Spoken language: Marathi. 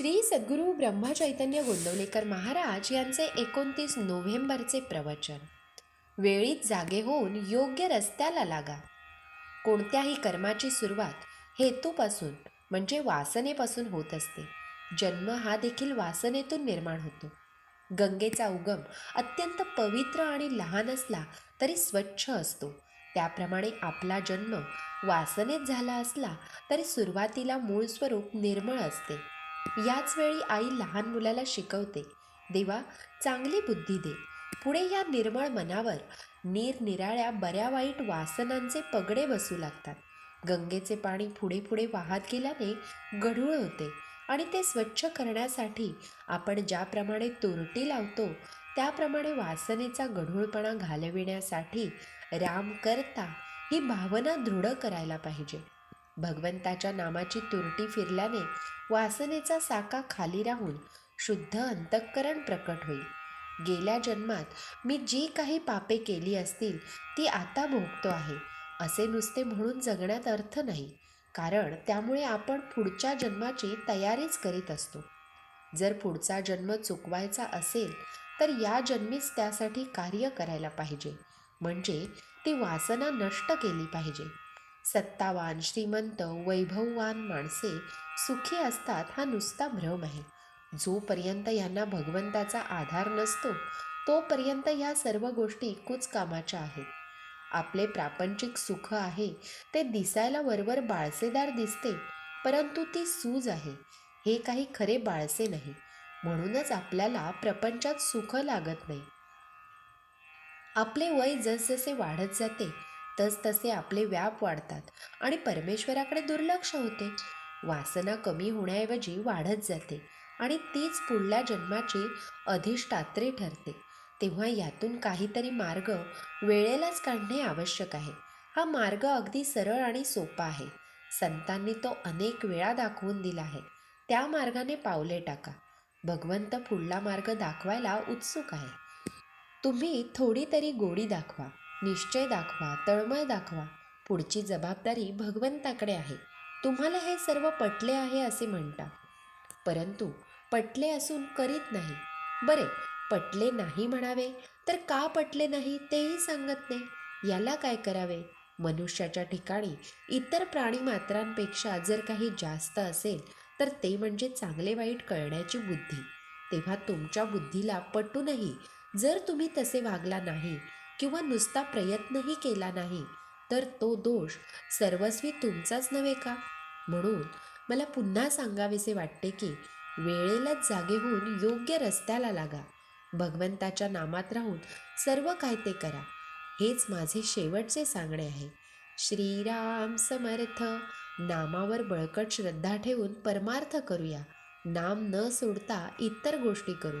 श्री सद्गुरू ब्रह्मचैतन्य गोंदवलेकर महाराज यांचे एकोणतीस नोव्हेंबरचे प्रवचन. वेळीच जागे होऊन योग्य रस्त्याला लागा. कोणत्याही कर्माची सुरुवात हेतूपासून म्हणजे वासनेपासून होत असते. जन्म हा देखील वासनेतून निर्माण होतो. गंगेचा उगम अत्यंत पवित्र आणि लहान असला तरी स्वच्छ असतो. त्याप्रमाणे आपला जन्म वासनेत झाला असला तरी सुरुवातीला मूळ स्वरूप निर्मळ असते. याच वेळी आई लहान मुलाला शिकवते. देवा चांगली बुद्धी दे. पुढे या निर्मळ मनावर निरनिराळ्या बऱ्या वाईट वासनांचे पगडे बसू लागतात. गंगेचे पाणी पुढे पुढे वाहत गेल्याने गढूळ होते आणि ते स्वच्छ करण्यासाठी आपण ज्याप्रमाणे तुरटी लावतो त्याप्रमाणे वासनेचा गढूळपणा घालविण्यासाठी राम करता ही भावना दृढ करायला पाहिजे. भगवंताच्या नामाची तुरटी फिरल्याने वासनेचा साका खाली राहून शुद्ध अंतःकरण प्रकट होईल. गेल्या जन्मात मी जी काही पापे केली असतील ती आता भोगतो आहे असे नुसते म्हणून जगण्यात अर्थ नाही कारण त्यामुळे आपण पुढच्या जन्माची तयारीच करीत असतो. जर पुढचा जन्म चुकवायचा असेल तर या जन्मीच त्यासाठी कार्य करायला पाहिजे म्हणजे ती वासना नष्ट केली पाहिजे. सत्तावान श्रीमंत वैभववान माणसे सुखी असतात हा नुसता भ्रम आहे. जोपर्यंत यांना भगवंताचा आधार नसतो तोपर्यंत ह्या सर्व गोष्टी कुचकामाच्या आहेत. आपले प्रापंचिक सुख आहे ते दिसायला वरवर बाळसेदार दिसते परंतु ती सूज आहे. हे काही खरे बाळसे नाही म्हणूनच आपल्याला प्रपंचात सुख लागत नाही. आपले वय जसजसे वाढत जाते तसतसे आपले व्याप वाढतात आणि परमेश्वराकडे दुर्लक्ष होते. वासना कमी होण्याऐवजी वाढत जाते आणि तीच पुढल्या जन्माची अधिष्ठात्री ठरते. तेव्हा यातून काहीतरी मार्ग वेळेलाच काढणे आवश्यक आहे. हा मार्ग अगदी सरळ आणि सोपा आहे. संतांनी तो अनेक वेळा दाखवून दिला आहे. त्या मार्गाने पावले टाका. भगवंत पुढला मार्ग दाखवायला उत्सुक आहे. तुम्ही थोडी तरी गोडी दाखवा. निश्चय दाखवा तळमळ दाखवा. पुढची जबाबदारी भगवंताकडे आहे. तुम्हाला हे सर्व पटले आहे असे म्हणता परंतु पटले असून करीत नाही. बरे पटले नाही म्हणावे तर का पटले नाही तेही सांगत नाही. याला काय करावे? मनुष्याच्या ठिकाणी इतर प्राणीमात्रांपेक्षा जर काही जास्त असेल तर ते म्हणजे चांगले वाईट कळण्याची बुद्धी. तेव्हा तुमच्या बुद्धीला पटूनही जर तुम्ही तसे वागला नाही किंवा नुसता प्रयत्नही केला नाही तर तो दोष सर्वस्वी तुमचाच नव्हे का? म्हणून मला पुन्हा सांगावेसे वाटते की वेळेलाच जागे होऊन योग्य रस्त्याला लागा. भगवंताच्या नामात राहून सर्व काय ते करा. हेच माझे शेवटचे सांगणे आहे. श्रीराम समर्थ. नामावर बळकट श्रद्धा ठेवून परमार्थ करूया. नाम न सोडता इतर गोष्टी करू.